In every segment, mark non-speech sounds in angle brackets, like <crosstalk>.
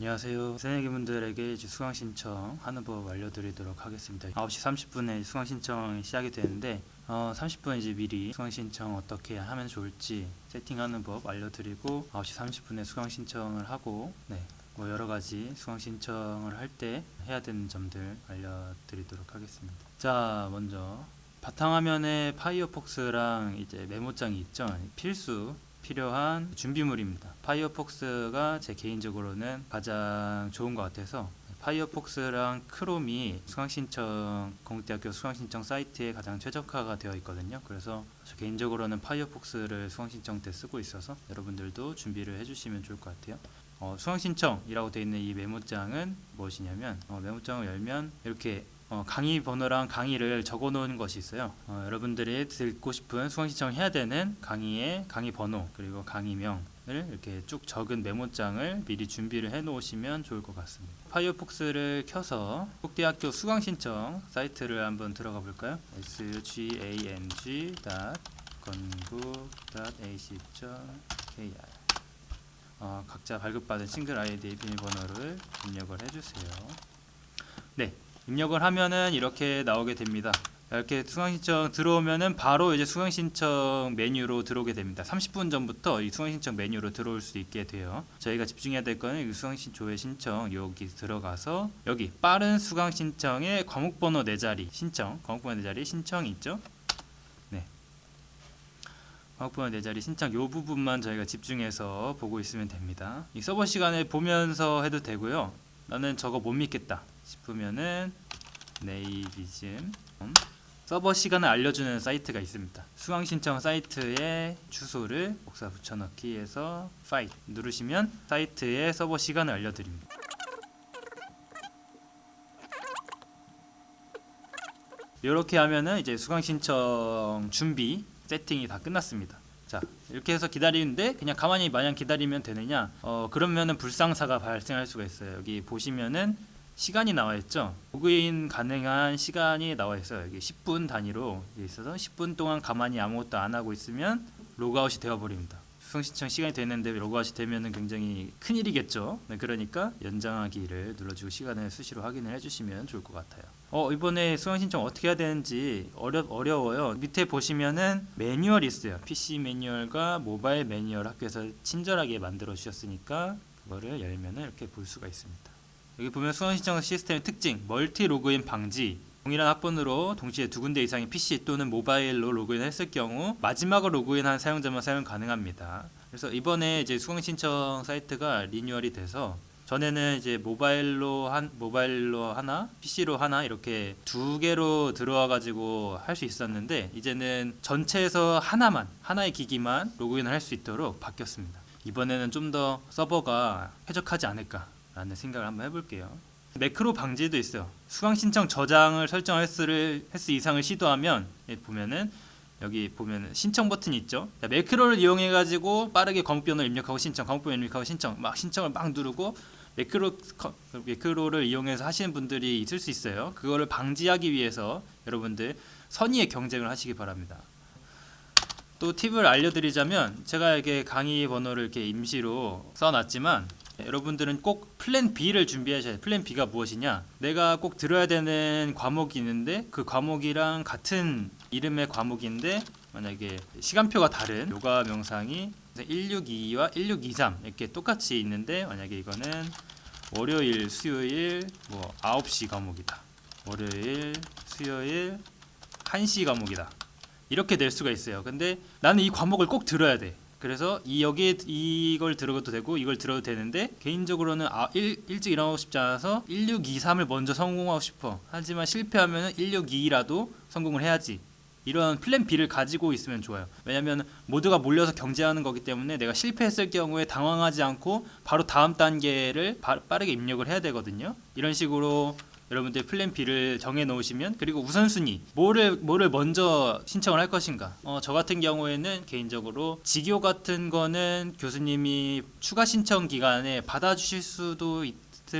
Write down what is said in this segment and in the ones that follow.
안녕하세요. 새내기분들에게 수강 신청 하는 법 알려드리도록 하겠습니다. 9시 30분에 수강 신청이 시작이 되는데 어, 30분 이제 미리 수강 신청 어떻게 하면 좋을지 세팅하는 법 알려드리고 9시 30분에 수강 신청을 하고 네. 뭐 여러 가지 수강 신청을 할 때 해야 되는 점들 알려드리도록 하겠습니다. 자, 먼저 바탕화면에 파이어폭스랑 이제 메모장이 있죠. 필수 필요한 준비물입니다. 파이어폭스가 제 개인적으로는 가장 좋은 것 같아서 파이어폭스랑 크롬이 수강신청 공대학교 수강신청 사이트에 가장 최적화가 되어 있거든요. 그래서 저 개인적으로는 파이어폭스를 수강신청 때 쓰고 있어서 여러분들도 준비를 해주시면 좋을 것 같아요. 어, 수강신청이라고 되어 있는 이 메모장은 무엇이냐면 어, 메모장을 열면 이렇게 어, 강의 번호랑 강의를 적어 놓은 것이 있어요. 어, 여러분들이 듣고 싶은 수강 신청해야 되는 강의의 강의 번호 그리고 강의명을 이렇게 쭉 적은 메모장을 미리 준비를 해 놓으시면 좋을 것 같습니다. 파이어폭스를 켜서 국대학교 수강 신청 사이트를 한번 들어가 볼까요? sgang.건국.ac.kr 어, 각자 발급받은 싱글 아이디 비밀번호를 입력을 해주세요. 네, 입력을 하면은 이렇게 나오게 됩니다. 이렇게 수강 신청 들어오면은 바로 이제 수강 신청 메뉴로 들어오게 됩니다. 30분 전부터 이 수강 신청 메뉴로 들어올 수 있게 돼요. 저희가 집중해야 될 거는 이 수강 신 조회 신청 여기 들어가서 여기 빠른 수강 신청의 과목 번호 네 자리 신청 과목 번호 네 자리 신청이 있죠. 네. 과목 번호 네 자리 신청 요 부분만 저희가 집중해서 보고 있으면 됩니다. 이 서버 시간에 보면서 해도 되고요. 나는 저거 못 믿겠다 싶으면은 네이비즘 서버 시간을 알려주는 사이트가 있습니다. 수강 신청 사이트에 주소를 복사 붙여넣기 해서 파일 누르시면 사이트에 서버 시간을 알려드립니다. 이렇게 하면은 이제 수강 신청 준비 세팅이 다 끝났습니다. 자 이렇게 해서 기다리는데 그냥 가만히 마냥 기다리면 되느냐? 어 그러면은 불상사가 발생할 수가 있어요. 여기 보시면은 시간이 나와 있죠. 로그인 가능한 시간이 나와 있어요. 여기 10분 단위로 있어서 10분 동안 가만히 아무것도 안 하고 있으면 로그아웃이 되어 버립니다. 수강 신청 시간이 됐는데 로그아웃이 되면은 굉장히 큰 일이겠죠. 네, 그러니까 연장하기를 눌러주고 시간을 수시로 확인을 해주시면 좋을 것 같아요. 어 이번에 수강 신청 어떻게 해야 되는지 어려 어려워요. 밑에 보시면은 매뉴얼이 있어요. PC 매뉴얼과 모바일 매뉴얼 학교에서 친절하게 만들어 주셨으니까 그거를 열면은 이렇게 볼 수가 있습니다. 여기 보면 수강 신청 시스템의 특징, 멀티 로그인 방지. 동일한 학번으로 동시에 두 군데 이상의 PC 또는 모바일로 로그인했을 경우 마지막으로 로그인한 사용자만 사용 가능합니다. 그래서 이번에 이제 수강 신청 사이트가 리뉴얼이 돼서 전에는 이제 모바일로 한 모바일로 하나, PC로 하나 이렇게 두 개로 들어와 가지고 할 수 있었는데 이제는 전체에서 하나만 하나의 기기만 로그인을 할 수 있도록 바뀌었습니다. 이번에는 좀 더 서버가 쾌적하지 않을까 라는 생각을 한번 해볼게요. 매크로 방지도 있어요. 수강 신청 저장을 설정할 수를 횟수 이상을 시도하면 예, 보면은 여기 보면 신청 버튼이 있죠. 자, 매크로를 이용해 가지고 빠르게 과목번호 입력하고 신청, 과목번호 입력하고 신청, 막 신청을 막 누르고 매크로 커- 매크로를 이용해서 하시는 분들이 있을 수 있어요. 그거를 방지하기 위해서 여러분들 선의의 경쟁을 하시기 바랍니다. 또 팁을 알려드리자면 제가 이렇게 강의 번호를 이렇게 임시로 써놨지만 여러분들은 꼭 플랜 B를 준비하셔야 돼요. 플랜 B가 무엇이냐? 내가 꼭 들어야 되는 과목이 있는데 그 과목이랑 같은 이름의 과목인데 만약에 시간표가 다른 요가 명상이 1622와 1623 이렇게 똑같이 있는데 만약에 이거는 월요일, 수요일 뭐 9시 과목이다. 월요일, 수요일 1시 과목이다. 이렇게 될 수가 있어요. 근데 나는 이 과목을 꼭 들어야 돼. 그래서 이 여기에 이걸 들어도 되고 이걸 들어도 되는데 개인적으로는 아, 일, 일찍 일어나고 싶지 않아서 1623을 먼저 성공하고 싶어. 하지만 실패하면 1622라도 성공을 해야지. 이런 플랜 B를 가지고 있으면 좋아요. 왜냐하면 모두가 몰려서 경쟁하는 거기 때문에 내가 실패했을 경우에 당황하지 않고 바로 다음 단계를 바- 빠르게 입력을 해야 되거든요. 이런 식으로 여러분들 플랜 B를 정해 놓으시면 그리고 우선순위 뭐를 뭐를 먼저 신청을 할 것인가. 어, 저 같은 경우에는 개인적으로 직교 같은 거는 교수님이 추가 신청 기간에 받아주실 수도 있,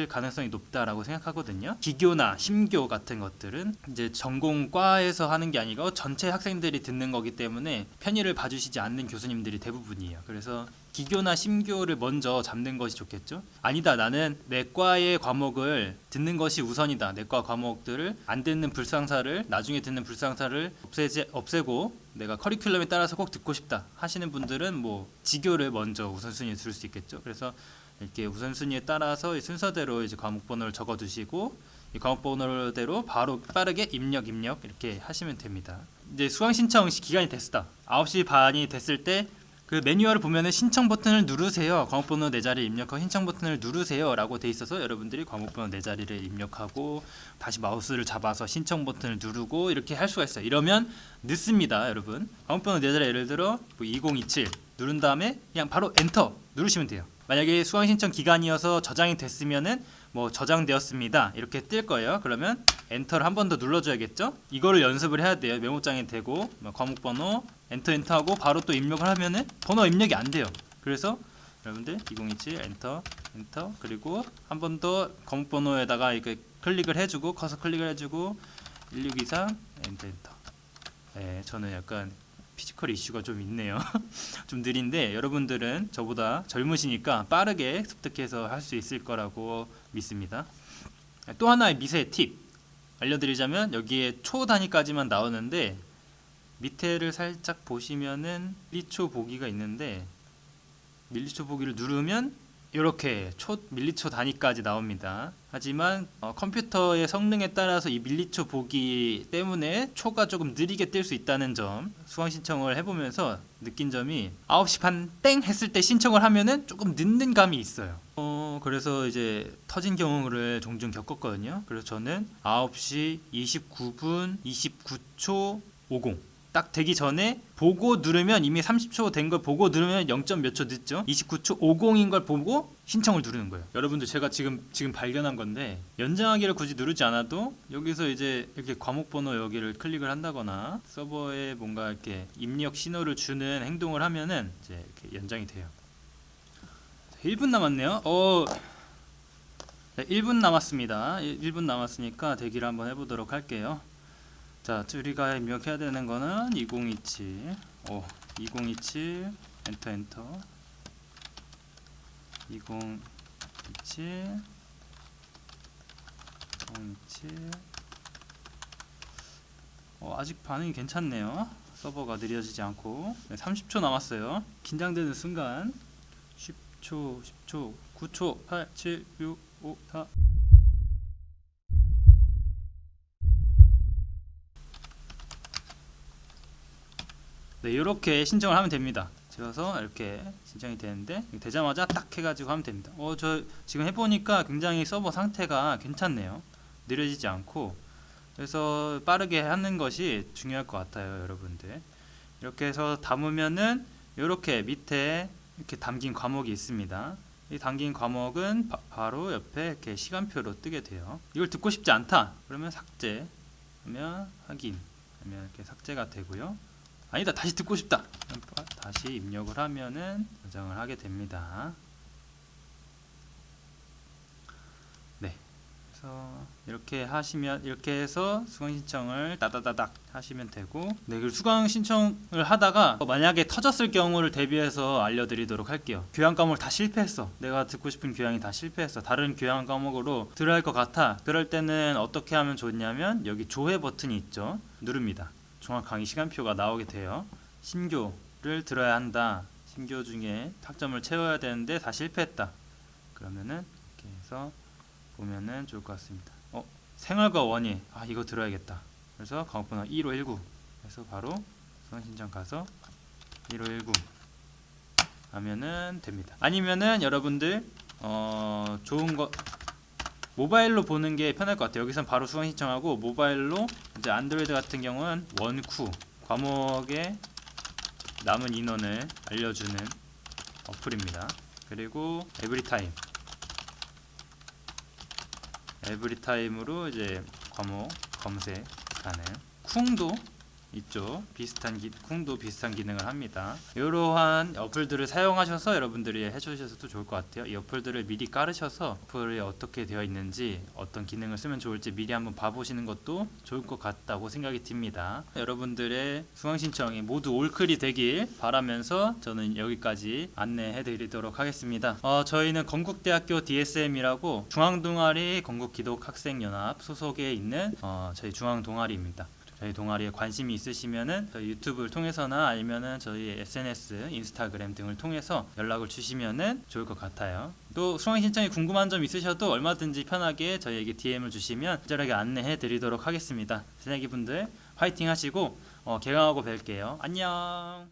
가능성이 높다라고 생각하거든요. 기교나 심교 같은 것들은 이제 전공과에서 하는 게 아니고 전체 학생들이 듣는 거기 때문에 편의를 봐주시지 않는 교수님들이 대부분이에요. 그래서 기교나 심교를 먼저 잡는 것이 좋겠죠. 아니다, 나는 내과의 과목을 듣는 것이 우선이다. 내과 과목들을 안 듣는 불상사를 나중에 듣는 불상사를 없애지, 없애고 내가 커리큘럼에 따라서 꼭 듣고 싶다 하시는 분들은 뭐 지교를 먼저 우선순위에 둘 수 있겠죠. 그래서 이렇게 우선순위에 따라서 이 순서대로 이제 과목 번호를 적어 두시고 이 과목 번호대로 바로 빠르게 입력 입력 이렇게 하시면 됩니다. 이제 수강 신청 시- 기간이 됐다. 9시 반이 됐을 때 그 매뉴얼을 보면은 신청 버튼을 누르세요. 과목번호 네 자리 입력하고 신청 버튼을 누르세요라고 돼 있어서 여러분들이 과목번호 네 자리를 입력하고 다시 마우스를 잡아서 신청 버튼을 누르고 이렇게 할 수가 있어요. 이러면 늦습니다, 여러분. 과목번호 네 자리 예를 들어 뭐 2027 누른 다음에 그냥 바로 엔터 누르시면 돼요. 만약에 수강 신청 기간이어서 저장이 됐으면은 뭐 저장되었습니다 이렇게 뜰 거예요. 그러면 엔터를 한 번 더 눌러줘야겠죠. 이거를 연습을 해야 돼요. 메모장에 대고 뭐 과목 번호 엔터 엔터 하고 바로 또 입력을 하면은 번호 입력이 안 돼요. 그래서 여러분들 2027 엔터 엔터 그리고 한 번 더 과목 번호에다가 이렇게 클릭을 해주고 커서 클릭을 해주고 1623 엔터 엔터. 네, 저는 약간 피지컬 이슈가 좀 있네요. <laughs> 좀 느린데 여러분들은 저보다 젊으시니까 빠르게 습득해서 할 수 있을 거라고 믿습니다. 또 하나의 미세 팁 알려드리자면 여기에 초 단위까지만 나오는데 밑에를 살짝 보시면은 밀리초 보기가 있는데 밀리초 보기를 누르면 이렇게 초 밀리초 단위까지 나옵니다. 하지만 어, 컴퓨터의 성능에 따라서 이 밀리초 보기 때문에 초가 조금 느리게 뜰 수 있다는 점 수강 신청을 해보면서 느낀 점이 9시 반 땡 했을 때 신청을 하면은 조금 늦는 감이 있어요. 어 그래서 이제 터진 경우를 종종 겪었거든요. 그래서 저는 9시 29분 29초 50 딱 되기 전에 보고 누르면 이미 30초 된 걸 보고 누르면 0. 몇 초 늦죠. 29초 50인 걸 보고 신청을 누르는 거예요. 여러분들 제가 지금 지금 발견한 건데 연장하기를 굳이 누르지 않아도 여기서 이제 이렇게 과목 번호 여기를 클릭을 한다거나 서버에 뭔가 이렇게 입력 신호를 주는 행동을 하면은 이제 이렇게 연장이 돼요. 1분 남았네요. 어 네, 1분 남았습니다. 1 분 남았으니까 대기를 한번 해보도록 할게요. 자, 우리가 입력해야 되는 거는 2027. 오, 2027 엔터 엔터. 2027 2027 어, 아직 반응이 괜찮네요. 서버가 느려지지 않고 네, 30초 남았어요. 긴장되는 순간 10초, 10초, 9초, 8, 7, 6, 5, 4 네, 이렇게 신청을 하면 됩니다. 찍어서 이렇게 신청이 되는데 되자마자 딱 해가지고 하면 됩니다. 어, 저 지금 해보니까 굉장히 서버 상태가 괜찮네요. 느려지지 않고 그래서 빠르게 하는 것이 중요할 것 같아요, 여러분들. 이렇게 해서 담으면은 이렇게 밑에 이렇게 담긴 과목이 있습니다. 이 담긴 과목은 바, 로 옆에 이렇게 시간표로 뜨게 돼요. 이걸 듣고 싶지 않다. 그러면 삭제. 하면 확인. 하면 이렇게 삭제가 되고요. 아니다 다시 듣고 싶다 다시 입력을 하면은 저장을 하게 됩니다 네 그래서 이렇게 하시면 이렇게 해서 수강 신청을 따다다닥 하시면 되고 네 그리고 수강 신청을 하다가 만약에 터졌을 경우를 대비해서 알려드리도록 할게요 교양 과목을 다 실패했어 내가 듣고 싶은 교양이 다 실패했어 다른 교양 과목으로 들어야 할 것 같아 그럴 때는 어떻게 하면 좋냐면 여기 조회 버튼이 있죠 누릅니다 종합 강의 시간표가 나오게 돼요. 심교를 들어야 한다. 심교 중에 학점을 채워야 되는데 다 실패했다. 그러면은 이렇게 해서 보면은 좋을 것 같습니다. 어, 생활과 원예. 아, 이거 들어야겠다. 그래서 과목번호 1519. 그래서 바로 수강 신청 가서 1519 하면은 됩니다. 아니면은 여러분들 어, 좋은 거 모바일로 보는 게 편할 것 같아요. 여기선 바로 수강 신청하고 모바일로 이제 안드로이드 같은 경우는 원쿠 과목의 남은 인원을 알려주는 어플입니다. 그리고 에브리타임 에브리타임으로 이제 과목 검색 가능. 쿵도 이쪽 비슷한 기, 쿵도 비슷한 기능을 합니다. 이러한 어플들을 사용하셔서 여러분들이 해주셔도 좋을 것 같아요. 이 어플들을 미리 깔으셔서 어플이 어떻게 되어 있는지 어떤 기능을 쓰면 좋을지 미리 한번 봐보시는 것도 좋을 것 같다고 생각이 듭니다. 여러분들의 수강 신청이 모두 올클이 되길 바라면서 저는 여기까지 안내해드리도록 하겠습니다. 어, 저희는 건국대학교 DSM이라고 중앙동아리 건국기독학생연합 소속에 있는 어, 저희 중앙동아리입니다. 저희 동아리에 관심이 있으시면은 저희 유튜브를 통해서나 아니면은 저희 SNS, 인스타그램 등을 통해서 연락을 주시면은 좋을 것 같아요. 또 수강 신청이 궁금한 점 있으셔도 얼마든지 편하게 저희에게 DM을 주시면 친절하게 안내해 드리도록 하겠습니다. 새내기 분들 화이팅 하시고 어, 개강하고 뵐게요. 안녕.